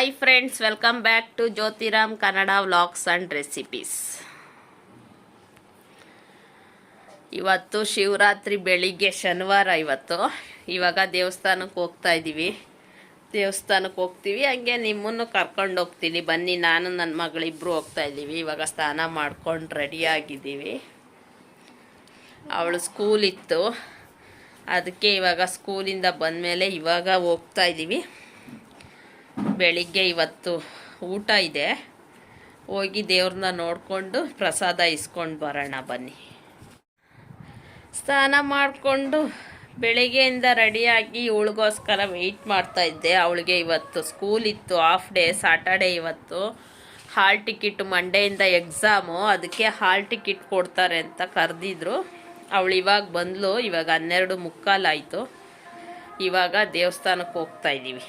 Hi friends welcome back to Jyothiram Kannada vlogs and recipes ಇವತ್ತು ಶಿವರಾತ್ರಿ ಬೆಳಿಗ್ಗೆ ಶನಿವಾರ ಇವತ್ತು. ಇವಾಗ ದೇವಸ್ಥಾನಕ್ಕೆ ಹೋಗ್ತಾ ಇದ್ದೀವಿ ದೇವಸ್ಥಾನಕ್ಕೆ ಹೋಗ್ತೀವಿ. ಹಂಗೆ ನಿಮ್ಮನ್ನು ಕರ್ಕೊಂಡು ಹೋಗ್ತೀನಿ. ಬನ್ನಿ, ನಾನು ನನ್ನ ಮಗಳಿಬ್ಬರು ಹೋಗ್ತಾ ಇದ್ದೀವಿ ಇವಾಗ ಸ್ನಾನ ಮಾಡ್ಕೊಂಡು ರೆಡಿಯಾಗಿದ್ದೀವಿ ಅವಳು ಸ್ಕೂಲ್ ಇತ್ತು. ಅದಕ್ಕೆ ಇವಾಗ ಸ್ಕೂಲಿಂದ ಬಂದಮೇಲೆ ಇವಾಗ ಹೋಗ್ತಾ ಇದ್ದೀವಿ ಬೆಳಿಗ್ಗೆ ಇವತ್ತು ಊಟ ಇದೆ. ಹೋಗಿ ದೇವ್ರನ್ನ ನೋಡಿಕೊಂಡು ಪ್ರಸಾದ ಇಸ್ಕೊಂಡು ಬರೋಣ ಬನ್ನಿ. ಸ್ನಾನ ಮಾಡಿಕೊಂಡು ಬೆಳಿಗ್ಗೆಯಿಂದ ರೆಡಿಯಾಗಿ ಇವಳಿಗೋಸ್ಕರ ವೆಯ್ಟ್ ಮಾಡ್ತಾ ಇದ್ದೆ. ಅವಳಿಗೆ ಇವತ್ತು ಸ್ಕೂಲ್ ಇತ್ತು ಹಾಫ್ ಡೇ ಸಾಟರ್ಡೆ ಇವತ್ತು. ಹಾಲ್ ಟಿಕೆಟ್ ಮಂಡೆಯಿಂದ ಎಕ್ಸಾಮು ಅದಕ್ಕೆ ಹಾಲ್ ಟಿಕೆಟ್ ಕೊಡ್ತಾರೆ ಅಂತ ಕರೆದಿದ್ರು. ಅವಳು ಇವಾಗ ಬಂದಳು ಇವಾಗ ಹನ್ನೆರಡು ಮುಕ್ಕಾಲಾಯಿತು ಇವಾಗ ದೇವಸ್ಥಾನಕ್ಕೆ ಹೋಗ್ತಾ ಇದ್ದೀವಿ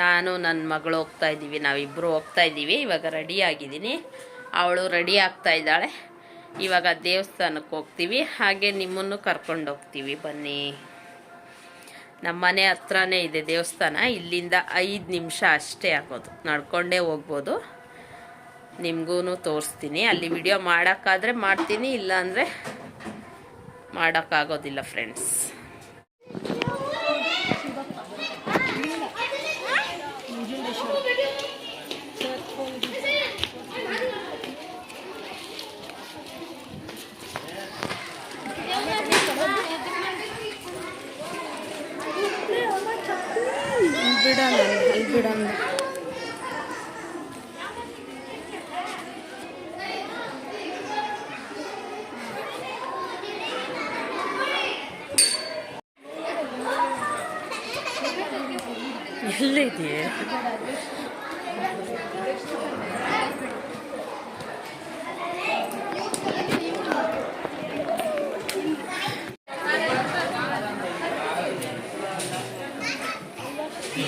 ನಾನು ನನ್ನ ಮಗಳು ಹೋಗ್ತಾ ಇದ್ದೀವಿ ನಾವಿಬ್ಬರು ಹೋಗ್ತಾ ಇದ್ದೀವಿ, ಇವಾಗ ರೆಡಿ ಆಗಿದ್ದೀನಿ. ಅವಳು ರೆಡಿ ಆಗ್ತಾ ಇದ್ದಾಳೆ. ಇವಾಗ ದೇವಸ್ಥಾನಕ್ಕೆ ಹೋಗ್ತೀವಿ. ಹಾಗೆ ನಿಮ್ಮನ್ನು ಕರ್ಕೊಂಡು ಹೋಗ್ತೀವಿ, ಬನ್ನಿ. ನಮ್ಮನೆ ಹತ್ರನೇ ಇದೆ ದೇವಸ್ಥಾನ. ಇಲ್ಲಿಂದ ಐದು ನಿಮಿಷ ಅಷ್ಟೇ ಆಗೋದು. ನಡ್ಕೊಂಡೇ ಹೋಗ್ಬೋದು. ನಿಮಗೂ ತೋರಿಸ್ತೀನಿ. ಅಲ್ಲಿ ವಿಡಿಯೋ ಮಾಡೋಕ್ಕಾದರೆ ಮಾಡ್ತೀನಿ, ಇಲ್ಲಾಂದರೆ ಮಾಡೋಕ್ಕಾಗೋದಿಲ್ಲ ಫ್ರೆಂಡ್ಸ್ ಬಿಡೋಣ ಅಲ್ಲಿ ಬಿಡೋಣ. ಎಲ್ಲಿದೆಯೇ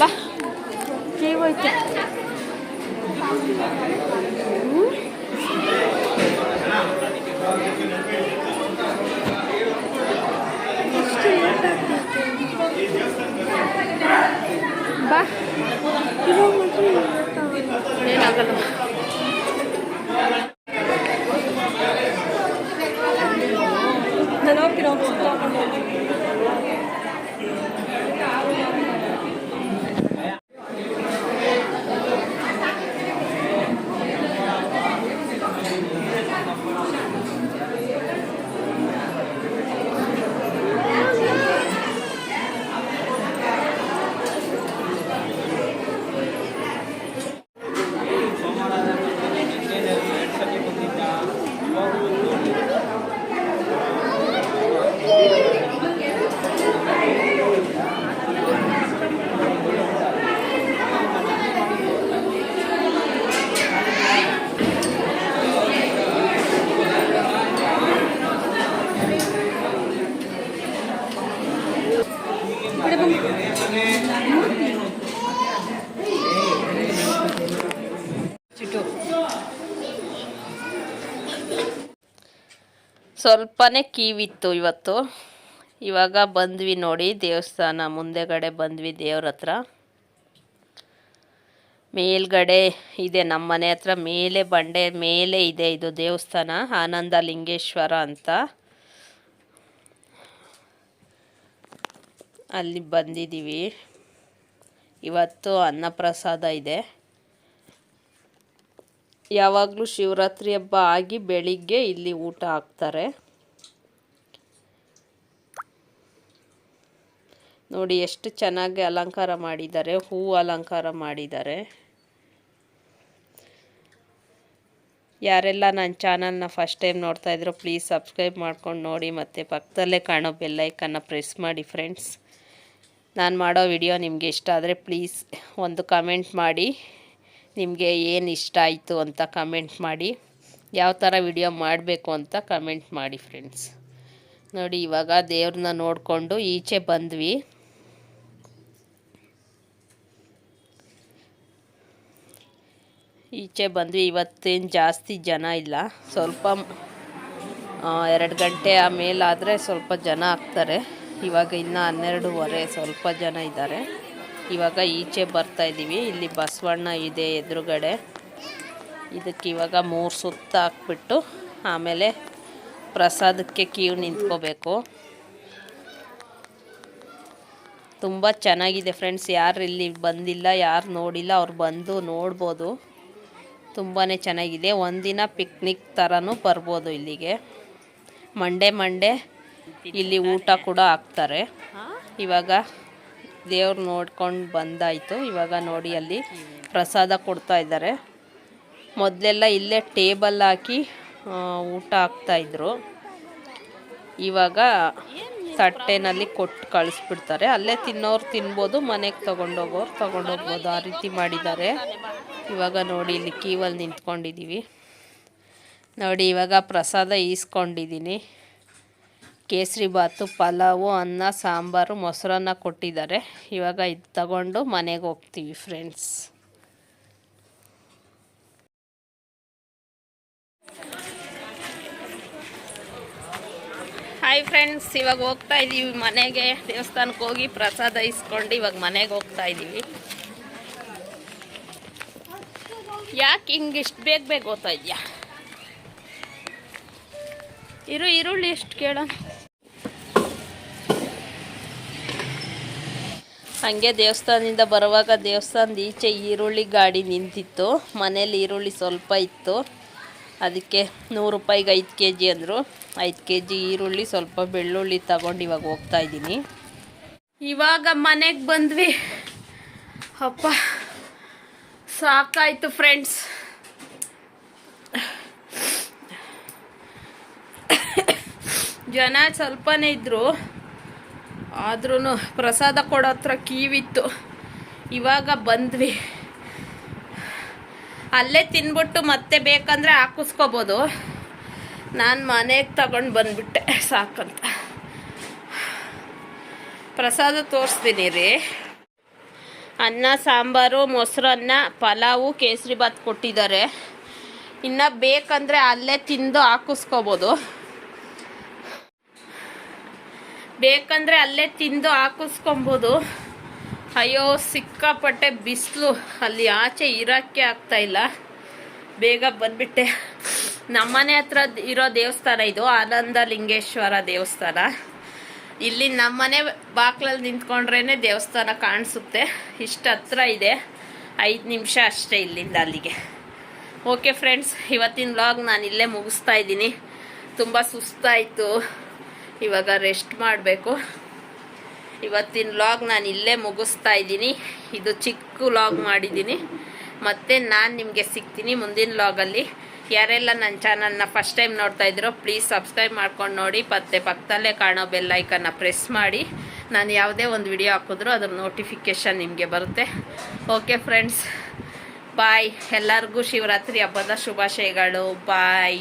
బా చేయబోతే బా నేను అగలం ಸ್ವಲ್ಪನೇ ಕೀವಿತ್ತು ಇವತ್ತು. ಇವಾಗ ಬಂದ್ವಿ ನೋಡಿ ದೇವಸ್ಥಾನ, ಮುಂದೆಗಡೆ ಬಂದ್ವಿ ದೇವ್ರ ಹತ್ರ. ಮೇಲ್ಗಡೆ ಇದೆ, ನಮ್ಮ ಮನೆ ಹತ್ರ ಮೇಲೆ ಬಂಡೆ ಮೇಲೆ ಇದೆ ಇದು ದೇವಸ್ಥಾನ, ಆನಂದ ಲಿಂಗೇಶ್ವರ ಅಂತ. ಅಲ್ಲಿ ಬಂದಿದ್ದೀವಿ. ಇವತ್ತು ಅನ್ನಪ್ರಸಾದ ಇದೆ. ಯಾವಾಗಲೂ ಶಿವರಾತ್ರಿ ಹಬ್ಬ ಆಗಿ ಬೆಳಿಗ್ಗೆ ಇಲ್ಲಿ ಊಟ ಹಾಕ್ತಾರೆ. ನೋಡಿ ಎಷ್ಟು ಚೆನ್ನಾಗಿ ಅಲಂಕಾರ ಮಾಡಿದ್ದಾರೆ, ಹೂ ಅಲಂಕಾರ ಮಾಡಿದ್ದಾರೆ. ಯಾರೆಲ್ಲ ನನ್ನ ಚಾನಲ್ನ ಫಸ್ಟ್ ಟೈಮ್ ನೋಡ್ತಾ ಇದ್ರು, ಪ್ಲೀಸ್ ಸಬ್ಸ್ಕ್ರೈಬ್ ಮಾಡ್ಕೊಂಡು ನೋಡಿ, ಮತ್ತು ಪಕ್ಕದಲ್ಲೇ ಕಾಣೋ ಬೆಲ್ಲೈಕನ್ನು ಪ್ರೆಸ್ ಮಾಡಿ ಫ್ರೆಂಡ್ಸ್. ನಾನು ಮಾಡೋ ವಿಡಿಯೋ ನಿಮಗೆ ಇಷ್ಟ ಆದರೆ ಪ್ಲೀಸ್ ಒಂದು ಕಮೆಂಟ್ ಮಾಡಿ. ನಿಮಗೆ ಏನು ಇಷ್ಟ ಆಯಿತು ಅಂತ ಕಮೆಂಟ್ ಮಾಡಿ. ಯಾವ ಥರ ವಿಡಿಯೋ ಮಾಡಬೇಕು ಅಂತ ಕಮೆಂಟ್ ಮಾಡಿ ಫ್ರೆಂಡ್ಸ್ ನೋಡಿ, ಇವಾಗ ದೇವ್ರನ್ನ ನೋಡಿಕೊಂಡು ಈಚೆ ಬಂದ್ವಿ. ಈಚೆ ಬಂದ್ವಿ. ಇವತ್ತೇನು ಜಾಸ್ತಿ ಜನ ಇಲ್ಲ. ಸ್ವಲ್ಪ ಎರಡು ಗಂಟೆ ಆಮೇಲಾದರೆ ಸ್ವಲ್ಪ ಜನ ಆಗ್ತಾರೆ. ಇವಾಗ ಇನ್ನು ಹನ್ನೆರಡೂವರೆ ಸ್ವಲ್ಪ ಜನ ಇದ್ದಾರೆ. ಇವಾಗ ಈಚೆ ಬರ್ತಾ ಇದ್ದೀವಿ. ಇಲ್ಲಿ ಬಸವಣ್ಣ ಇದೆ ಎದುರುಗಡೆ. ಇದಕ್ಕೆ ಇವಾಗ ಮೂರು ಸುತ್ತ ಹಾಕ್ಬಿಟ್ಟು ಆಮೇಲೆ ಪ್ರಸಾದಕ್ಕೆ ಕ್ಯೂ ನಿಂತ್ಕೋಬೇಕು. ತುಂಬ ಚೆನ್ನಾಗಿದೆ ಫ್ರೆಂಡ್ಸ್. ಯಾರು ಇಲ್ಲಿ ಬಂದಿಲ್ಲ ಯಾರು ನೋಡಿಲ್ಲ ಅವ್ರು ಬಂದು ನೋಡ್ಬೋದು. ತುಂಬಾ ಚೆನ್ನಾಗಿದೆ. ಒಂದಿನ ಪಿಕ್ನಿಕ್ ಥರನೂ ಬರ್ಬೋದು ಇಲ್ಲಿಗೆ. ಮಂಡೆ ಮಂಡೆ ಇಲ್ಲಿ ಊಟ ಕೂಡ ಹಾಕ್ತಾರೆ. ಇವಾಗ ದೇವ್ರು ನೋಡ್ಕೊಂಡು ಬಂದಾಯಿತು. ಇವಾಗ ನೋಡಿ ಅಲ್ಲಿ ಪ್ರಸಾದ ಕೊಡ್ತಾ ಇದ್ದಾರೆ. ಮೊದಲೆಲ್ಲ ಇಲ್ಲೇ ಟೇಬಲ್ ಹಾಕಿ ಊಟ ಹಾಕ್ತಾಯಿದ್ರು ಇವಾಗ ತಟ್ಟೆನಲ್ಲಿ ಕೊಟ್ಟು ಕಳಿಸ್ಬಿಡ್ತಾರೆ. ಅಲ್ಲೇ ತಿನ್ನೋರು ತಿನ್ಬೋದು, ಮನೆಗೆ ತೊಗೊಂಡೋಗೋರು ತೊಗೊಂಡೋಗ್ಬೋದು. ಆ ರೀತಿ ಮಾಡಿದ್ದಾರೆ. ಇವಾಗ ನೋಡಿ ಇಲ್ಲಿ ಕೀವಲ್ಲಿ ನಿಂತ್ಕೊಂಡಿದ್ದೀವಿ ನೋಡಿ ಇವಾಗ ಪ್ರಸಾದ ಈಸ್ಕೊಂಡಿದ್ದೀನಿ ಕೇಸರಿ ಬಾತು, ಪಲಾವು, ಅನ್ನ, ಸಾಂಬಾರು, ಮೊಸರನ್ನ ಕೊಟ್ಟಿದ್ದಾರೆ. ಇವಾಗ ಇದು ತಗೊಂಡು ಮನೆಗೆ ಹೋಗ್ತೀವಿ ಫ್ರೆಂಡ್ಸ್ ಹಾಯ್ ಫ್ರೆಂಡ್ಸ್ ಇವಾಗ ಹೋಗ್ತಾ ಇದ್ದೀವಿ ಮನೆಗೆ. ದೇವಸ್ಥಾನಕ್ಕೆ ಹೋಗಿ ಪ್ರಸಾದ ಇಸ್ಕೊಂಡು ಇವಾಗ ಮನೆಗೆ ಹೋಗ್ತಾ ಇದ್ದೀವಿ ಯಾಕೆ ಹಿಂಗೆ ಇಷ್ಟು ಬೇಗ ಬೇಗ ಹೋಗ್ತಾ ಇದೆಯಾ ಇರು, ಈರುಳ್ಳಿ ಎಷ್ಟು ಕೇಳೋಣ. ಹಂಗೆ ದೇವಸ್ಥಾನದಿಂದ ಬರುವಾಗ ದೇವಸ್ಥಾನದ ಈಚೆ ಈರುಳ್ಳಿ ಗಾಡಿ ನಿಂತಿತ್ತು. ಮನೇಲಿ ಈರುಳ್ಳಿ ಸ್ವಲ್ಪ ಇತ್ತು. ಅದಕ್ಕೆ ನೂರು ರೂಪಾಯಿಗೆ ಐದು ಕೆ ಜಿ ಅಂದರು. ಐದು ಕೆ ಜಿ ಈರುಳ್ಳಿ, ಸ್ವಲ್ಪ ಬೆಳ್ಳುಳ್ಳಿ ತಗೊಂಡು ಇವಾಗ ಹೋಗ್ತಾ ಇದ್ದೀನಿ. ಇವಾಗ ಮನೆಗೆ ಬಂದ್ವಿ. ಅಪ್ಪ, ಸಾಕಾಯಿತು ಫ್ರೆಂಡ್ಸ್ ಜನ ಸ್ವಲ್ಪನೇ ಇದ್ದರು ಆದ್ರೂ ಪ್ರಸಾದ ಕೊಡೋ ಹತ್ರ ಕೀವಿತ್ತು. ಇವಾಗ ಬಂದ್ವಿ. ಅಲ್ಲೇ ತಿನ್ಬಿಟ್ಟು ಮತ್ತೆ ಬೇಕಂದರೆ ಹಾಕಿಸ್ಕೋಬೋದು. ನಾನು ಮನೆಗೆ ತಗೊಂಡು ಬಂದ್ಬಿಟ್ಟೆ, ಸಾಕಂತ. ಪ್ರಸಾದ ತೋರಿಸ್ತೀನಿ ರೀ. ಅನ್ನ, ಸಾಂಬಾರು ಮೊಸರನ್ನ ಪಲಾವು, ಕೇಸರಿ ಬಾತ್ ಕೊಟ್ಟಿದ್ದಾರೆ. ಇನ್ನು ಬೇಕಂದರೆ ಅಲ್ಲೇ ತಿಂದು ಹಾಕಿಸ್ಕೋಬೋದು. ಬೇಕಂದರೆ ಅಲ್ಲೇ ತಿಂದು ಹಾಕಿಸ್ಕೊಬೋದು. ಅಯ್ಯೋ, ಸಿಕ್ಕಾಪಟ್ಟೆ ಬಿಸಿಲು. ಅಲ್ಲಿ ಆಚೆ ಇರೋಕ್ಕೆ ಆಗ್ತಾ ಇಲ್ಲ. ಬೇಗ ಬಂದ್ಬಿಟ್ಟೆ. ನಮ್ಮನೆ ಹತ್ರ ಇರೋ ದೇವಸ್ಥಾನ ಇದು ಆನಂದ ಲಿಂಗೇಶ್ವರ ದೇವಸ್ಥಾನ. ಇಲ್ಲಿ ನಮ್ಮನೆ ಬಾಕ್ಲಲ್ಲಿ ನಿಂತ್ಕೊಂಡ್ರೇ ದೇವಸ್ಥಾನ ಕಾಣಿಸುತ್ತೆ. ಇಷ್ಟು ಹತ್ರ ಇದೆ. ಐದು ನಿಮಿಷ ಅಷ್ಟೇ ಇಲ್ಲಿಂದ ಅಲ್ಲಿಗೆ. ಓಕೆ ಫ್ರೆಂಡ್ಸ್ ಇವತ್ತಿನ ವ್ಲಾಗ್ ನಾನು ಇಲ್ಲೇ ಮುಗಿಸ್ತಾ ಇದ್ದೀನಿ. ತುಂಬ ಸುಸ್ತಾಯಿತು. ಇವಾಗ ರೆಸ್ಟ್ ಮಾಡಬೇಕು. ಇವತ್ತಿನ ವ್ಲಾಗ್ ನಾನು ಇಲ್ಲೇ ಮುಗಿಸ್ತಾ ಇದ್ದೀನಿ. ಇದು ಚಿಕ್ಕ ವ್ಲಾಗ್ ಮಾಡಿದ್ದೀನಿ. ಮತ್ತೆ ನಾನು ನಿಮಗೆ ಸಿಗ್ತೀನಿ ಮುಂದಿನ ಲಾಗಲ್ಲಿ ಯಾರೆಲ್ಲ ನನ್ನ ಚಾನಲ್ನ ಫಸ್ಟ್ ಟೈಮ್ ನೋಡ್ತಾ ಇದ್ದೀರೋ ಪ್ಲೀಸ್ ಸಬ್ಸ್ಕ್ರೈಬ್ ಮಾಡ್ಕೊಂಡು ನೋಡಿ. ಮತ್ತೆ ಪಕ್ಕದಲ್ಲೇ ಕಾಣೋ ಬೆಲ್ಲೈಕನ್ನ ಪ್ರೆಸ್ ಮಾಡಿ. ನಾನು ಯಾವುದೇ ಒಂದು ವಿಡಿಯೋ ಹಾಕಿದ್ರೂ ಅದ್ರ ನೋಟಿಫಿಕೇಷನ್ ನಿಮಗೆ ಬರುತ್ತೆ. ಓಕೆ ಫ್ರೆಂಡ್ಸ್ ಬಾಯ್ ಎಲ್ಲರಿಗೂ ಶಿವರಾತ್ರಿ ಹಬ್ಬದ ಶುಭಾಶಯಗಳು. ಬಾಯ್